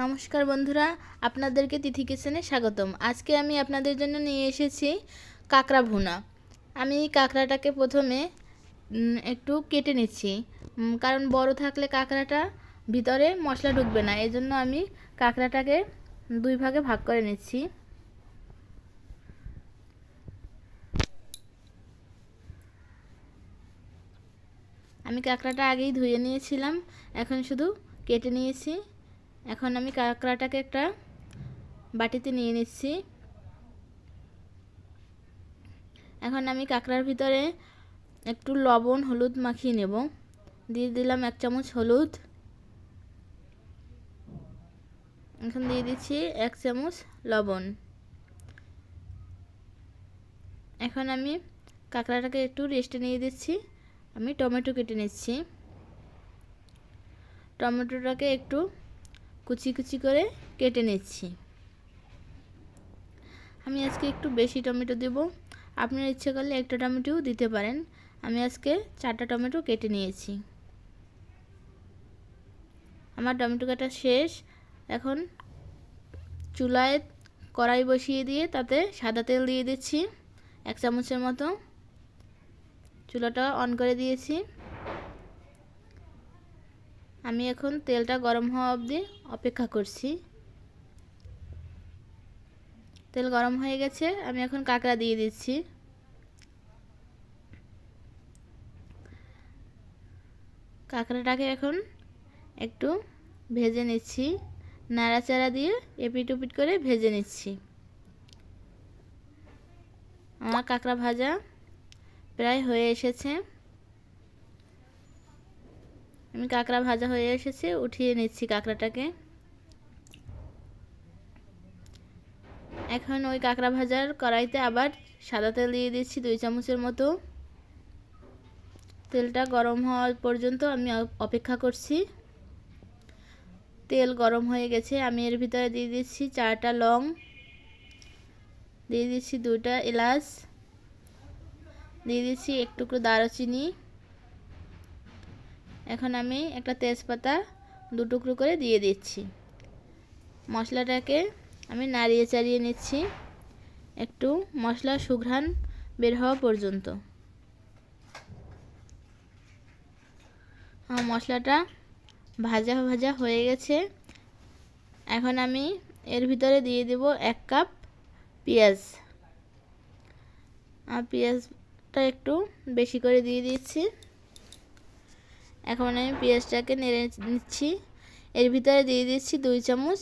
নমস্কার বন্ধুরা, আপনাদেরকে তিথি কিচেনে স্বাগতম। আজকে আমি আপনাদের জন্য নিয়ে এসেছি কাঁকড়া ভুনা। আমি কাঁকড়াটাকে প্রথমে একটু কেটে নিচ্ছি। কারণ বড় থাকলে কাঁকড়াটা ভিতরে মশলা ঢুকবে না। এই জন্য আমি কাঁকড়াটাকে দুই ভাগে ভাগ করে নিচ্ছি। আমি কাঁকড়াটা আগেই ধুয়ে নিয়েছিলাম। এখন শুধু কেটে নিয়েছি। এখন আমি কাঁকড়াটাকে একটা বাটিতে নিয়ে নিচ্ছি। এখন আমি কাঁকড়ার ভিতরে একটু লবণ, হলুদ মাখিয়ে নেব। দিয়ে দিলাম এক চামচ হলুদ। এখন দিয়ে দিচ্ছি এক চামচ লবণ। এখন আমি কাঁকড়াটাকে একটু রেস্টে নিয়ে দিচ্ছি। আমি টমেটো কেটে নিচ্ছি। টমেটোটাকে একটু কুচি কুচি করে কেটে নিচ্ছি। আমি আজকে একটু বেশি টমেটো দেব। আপনার ইচ্ছে করলে একটা টমেটোও দিতে পারেন। আমি আজকে চারটা টমেটো কেটে নিয়েছি। আমার টমেটো কাটা শেষ। এখন চুলায় কড়াই বসিয়ে দিয়ে তাতে সাদা তেল দিয়ে দিচ্ছি, এক চামচের মতো। চুলাটা অন করে দিয়েছি। আমি এখন তেলটা গরম হওয়া অবধি অপেক্ষা করছি। তেল গরম হয়ে গেছে, আমি এখন কাঁকড়া দিয়ে দিচ্ছি। কাঁকড়াটাকে এখন একটু ভেজে নিচ্ছি। নাড়াচাড়া দিয়ে এপিট উপিট করে ভেজে নিচ্ছি। আমার কাঁকড়া ভাজা প্রায় হয়ে এসেছে। আমি কাঁকড়া ভাজা হয়ে এসেছে, উঠিয়ে নিচ্ছি কাঁকড়াটাকে। এখন ওই কাঁকড়া ভাজার কড়াইতে আবার সাদা তেল দিয়ে দিচ্ছি, দুই চামচের মতো। তেলটা গরম হওয়া পর্যন্ত আমি অপেক্ষা করছি। তেল গরম হয়ে গেছে, আমি এর ভিতরে দিয়ে দিচ্ছি চারটা লং। দিয়ে দিচ্ছি দুটা এলাচ। দিয়ে দিচ্ছি এক টুকরো দারুচিনি। এখন আমি একটা তেজপাতা দু টুকরো করে দিয়ে দিচ্ছি। মশলাটাকে আমি নাড়িয়ে চাড়িয়ে নিচ্ছি একটু মশলা সুঘ্রাণ বের হওয়া পর্যন্ত। আমার মশলাটা ভাজা ভাজা হয়ে গেছে। এখন আমি এর ভিতরে দিয়ে দেব এক কাপ পেঁয়াজ। আর পেঁয়াজটা একটু বেশি করে দিয়ে দিচ্ছি। এখন আমি পেঁয়াজটাকে নেড়ে নিচ্ছি। এর ভিতরে দিয়ে দিচ্ছি দুই চামচ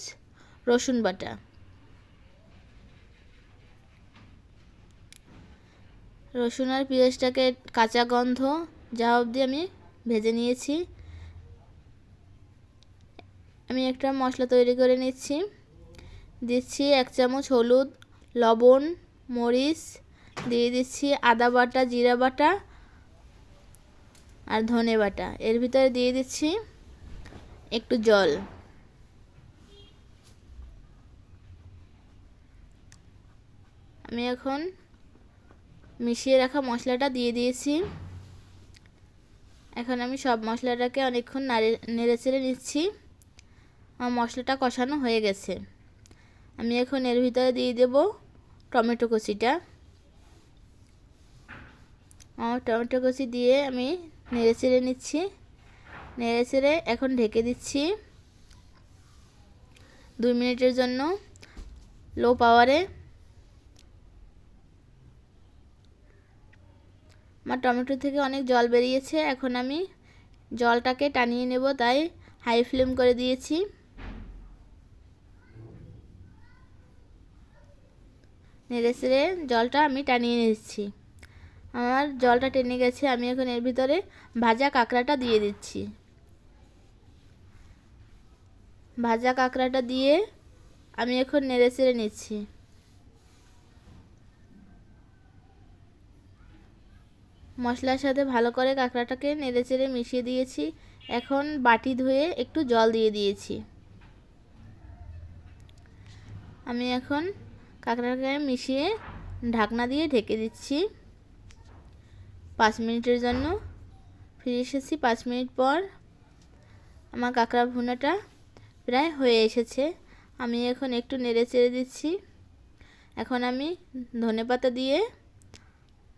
রসুন বাটা। রসুন আর পেঁয়াজটাকে কাঁচা গন্ধ যা অবধি আমি ভেজে নিয়েছি। আমি একটা মশলা তৈরি করে নিচ্ছি। দিচ্ছি এক চামচ হলুদ, লবণ, মরিচ, দিয়ে দিচ্ছি আদা বাটা, জিরা বাটা আর ধনে বাটা। এর ভিতরে দিয়ে দিচ্ছি একটু জল। আমি এখন মিশিয়ে রাখা মশলাটা দিয়ে দিয়েছি। এখন আমি সব মশলাটাকে অনেকক্ষণ নাড়ে, নেড়ে চেড়ে নিচ্ছি। আমার মশলাটা কষানো হয়ে গেছে। আমি এখন এর ভিতরে দিয়ে দেব টমেটো কচিটা। আমার টমেটো কচি দিয়ে আমি নেড়ে চেড়ে নিচ্ছি। নেড়ে চেড়ে এখন ঢেকে দিচ্ছি দুই মিনিটের জন্য লো পাওয়ারে। আমার টমেটো থেকে অনেক জল বেরিয়েছে, এখন আমি জলটাকে টানিয়ে নেব, তাই হাই ফ্লেম করে দিয়েছি। নেড়ে চেড়ে জলটা আমি টানিয়ে নিচ্ছি। আমার জলটা টেনে গেছে, আমি এখন এর ভিতরে ভাজা কাঁকড়াটা দিয়ে দিচ্ছি। ভাজা কাঁকড়াটা দিয়ে আমি এখন নেড়ে চেড়ে নিচ্ছি। মশলার সাথে ভালো করে কাঁকড়াটাকে নেড়ে চেড়ে মিশিয়ে দিয়েছি। এখন বাটি ধুয়ে একটু জল দিয়ে দিয়েছি। আমি এখন কাঁকড়াটাকে মিশিয়ে ঢাকনা দিয়ে ঢেকে দিচ্ছি। পাঁচ মিনিটের জন্য। ফিরে এসেছি পাঁচ মিনিট পর। আমার কাঁকড়া ভুনাটা প্রায় হয়ে এসেছে। আমি এখন একটু নেড়ে চেড়ে দিচ্ছি। এখন আমি ধনেপাতা দিয়ে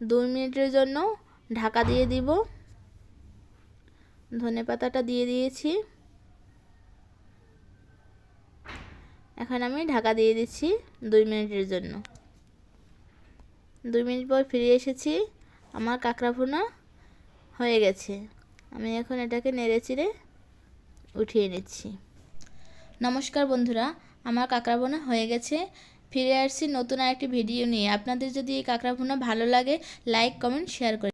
দুই মিনিটের জন্য ঢাকা দিয়ে দিব। ধনেপাতাটা দিয়ে দিয়েছি। এখন আমি ঢাকা দিয়ে দিচ্ছি দুই মিনিটের জন্য। দুই মিনিট পর ফিরে এসেছি। আমার কাঁকড়া ভুনা হয়ে গেছে। আমি এখন এটাকে নেড়ে চিড়ে উঠিয়ে নিচ্ছি। নমস্কার বন্ধুরা, আমার কাঁকড়া হয়ে গেছে। ফিরে আসছি নতুন আরেকটি ভিডিও নিয়ে। আপনাদের যদি এই কাঁকড়া ভুনা ভালো লাগে লাইক কমেন্ট শেয়ার করে